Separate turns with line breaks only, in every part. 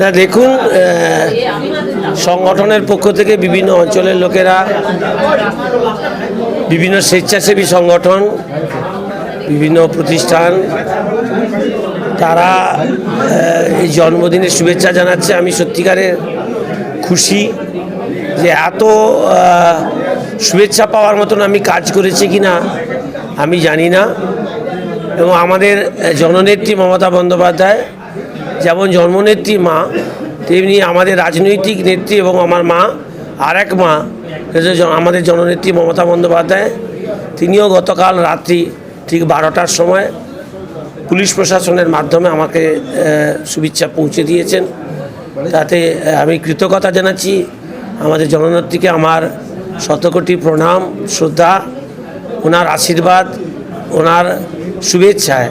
না, দেখুন সংগঠনের পক্ষ থেকে বিভিন্ন অঞ্চলের লোকেরা, বিভিন্ন স্বেচ্ছাসেবী সংগঠন, বিভিন্ন প্রতিষ্ঠান, তারা এই জন্মদিনের শুভেচ্ছা জানাচ্ছে। আমি সত্যিকারের খুশি যে এত শুভেচ্ছা পাওয়ার মতন আমি কাজ করেছি কি না আমি জানি না। এবং আমাদের জননেত্রী মমতা বন্দ্যোপাধ্যায়, যেমন জন্মনেত্রী মা, তেমনি আমাদের রাজনৈতিক নেত্রী এবং আমার মা আর এক মা আমাদের জননেত্রী মমতা বন্দ্যোপাধ্যায়, তিনিও গতকাল রাত্রি ঠিক বারোটার সময় পুলিশ প্রশাসনের মাধ্যমে আমাকে শুভেচ্ছা পৌঁছে দিয়েছেন। তাতে আমি কৃতজ্ঞতা জানাচ্ছি। আমাদের জননেত্রীকে আমার শতকোটি প্রণাম, শ্রদ্ধা, ওনার আশীর্বাদ, ওনার শুভেচ্ছায়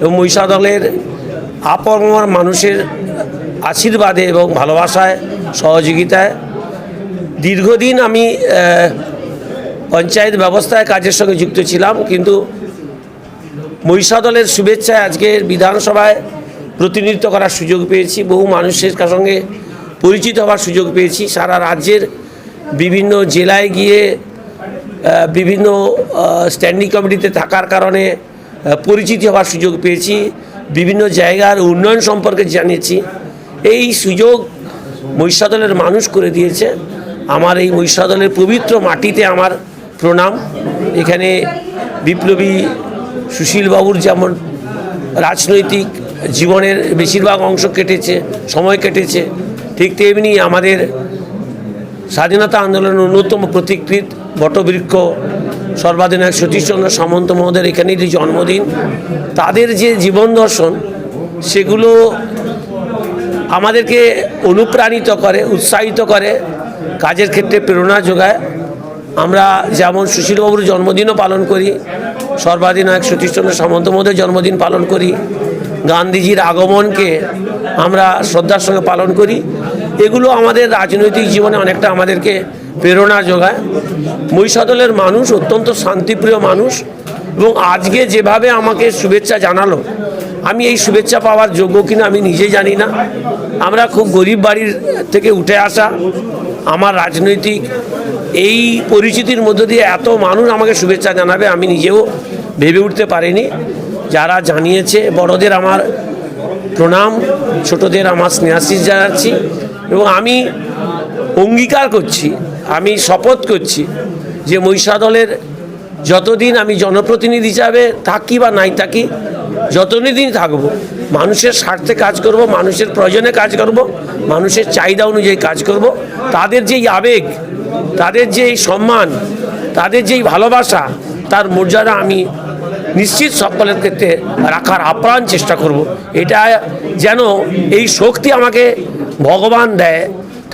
এবং মহিষা দলের আপরমর মানুষের আশীর্বাদে এবং ভালোবাসায়, সহযোগিতায় দীর্ঘদিন আমি পঞ্চায়েত ব্যবস্থায় কাজের সঙ্গে যুক্ত ছিলাম, কিন্তু মহিষা দলের শুভেচ্ছায় আজকের বিধানসভায় প্রতিনিধিত্ব করার সুযোগ পেয়েছি, বহু মানুষের সঙ্গে পরিচিত হওয়ার সুযোগ পেয়েছি, সারা রাজ্যের বিভিন্ন জেলায় গিয়ে বিভিন্ন স্ট্যান্ডিং কমিটিতে থাকার কারণে পরিচিতি হওয়ার সুযোগ পেয়েছি, বিভিন্ন জায়গার উন্নয়ন সম্পর্কে জানিয়েছি। এই সুযোগ মহিষাদলের মানুষ করে দিয়েছে। আমার এই মহিষাদলের পবিত্র মাটিতে আমার প্রণাম। এখানে বিপ্লবী সুশীলবাবুর যেমন রাজনৈতিক জীবনের বেশিরভাগ অংশ কেটেছে, সময় কেটেছে, ঠিক তেমনি আমাদের স্বাধীনতা আন্দোলনের অন্যতম প্রতিকৃত বটবৃক্ষ সর্বাধিনায়ক সতীশচন্দ্র সামন্ত মহোদয়ের এখানেই জন্মদিন, তাদের যে জীবন দর্শন, সেগুলো আমাদেরকে অনুপ্রাণিত করে, উৎসাহিত করে, কাজের ক্ষেত্রে প্রেরণা যোগায়। আমরা যেমন সুশীলবাবুর জন্মদিনও পালন করি সর্বাধিনায়ক সতীশচন্দ্র সামন্ত মহোদয়ের জন্মদিন পালন করি, গান্ধীজির আগমনকে আমরা শ্রদ্ধার সঙ্গে পালন করি। এগুলো আমাদের রাজনৈতিক জীবনে অনেকটা আমাদেরকে প্রেরণা যোগায়। মহিষাদলের মানুষ অত্যন্ত শান্তিপ্রিয় মানুষ এবং আজকে যেভাবে আমাকে শুভেচ্ছা জানালো, আমি এই শুভেচ্ছা পাওয়ার যোগ্য কিনা আমি নিজে জানি না। আমরা খুব গরিব বাড়ির থেকে উঠে আসা, আমার রাজনৈতিক এই পরিচিতির মধ্য দিয়ে এত মানুষ আমাকে শুভেচ্ছা জানাবে আমি নিজেও ভেবে উঠতে পারিনি। যারা জানিয়েছে, বড়দের আমার প্রণাম, ছোটদের আমার স্নেহাশিস জানাচ্ছি এবং আমি অঙ্গীকার করছি, আমি শপথ করছি যে মহিষাদলের যতদিন আমি জনপ্রতিনিধি হিসাবে থাকি বা নাই থাকি, যতদিন থাকব, মানুষের স্বার্থে কাজ করব, মানুষের প্রয়োজনে কাজ করব, মানুষের চাহিদা অনুযায়ী কাজ করব, তাদের যেই আবেগ, তাদের যেই সম্মান, তাদের যেই ভালোবাসা, তার মর্যাদা আমি নিশ্চিত সকলের ক্ষেত্রে রাখার আপ্রাণ চেষ্টা করব। এটা যেন এই শক্তি আমাকে ভগবান দেয়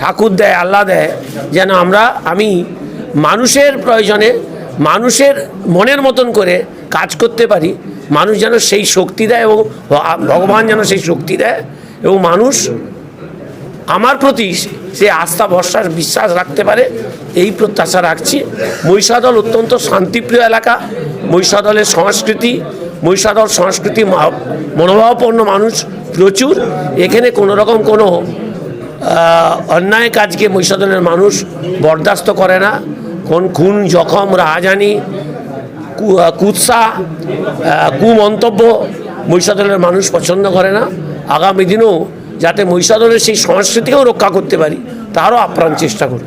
ঠাকুর দেয়, আল্লাহ দেয়, যেন আমরা, আমি মানুষের প্রয়োজনে, মানুষের মনের মতন করে কাজ করতে পারি। মানুষ যেন সেই শক্তি দেয় এবং ভগবান যেন সেই শক্তি দেয় এবং মানুষ আমার প্রতি সে আস্থা ভরসার বিশ্বাস রাখতে পারে, এই প্রত্যাশা রাখছি। মহিষাদল অত্যন্ত শান্তিপ্রিয় এলাকা। মহিষাদলের সংস্কৃতি, মহিষাদল সংস্কৃতি মা- মনোভাবপন্ন মানুষ প্রচুর। এখানে কোনো রকম কোনো অন্যায় কাজকে মহিষাদলের মানুষ বরদাস্ত করে না। কোন খুন, জখম, রাহাজানি কুৎসা কুমন্তব্য মহিষাদলের মানুষ পছন্দ করে না। আগামী দিনেও যাতে মহিষাদলের সেই সংস্কৃতিকেও রক্ষা করতে পারি, তারও আপ্রাণ চেষ্টা করব।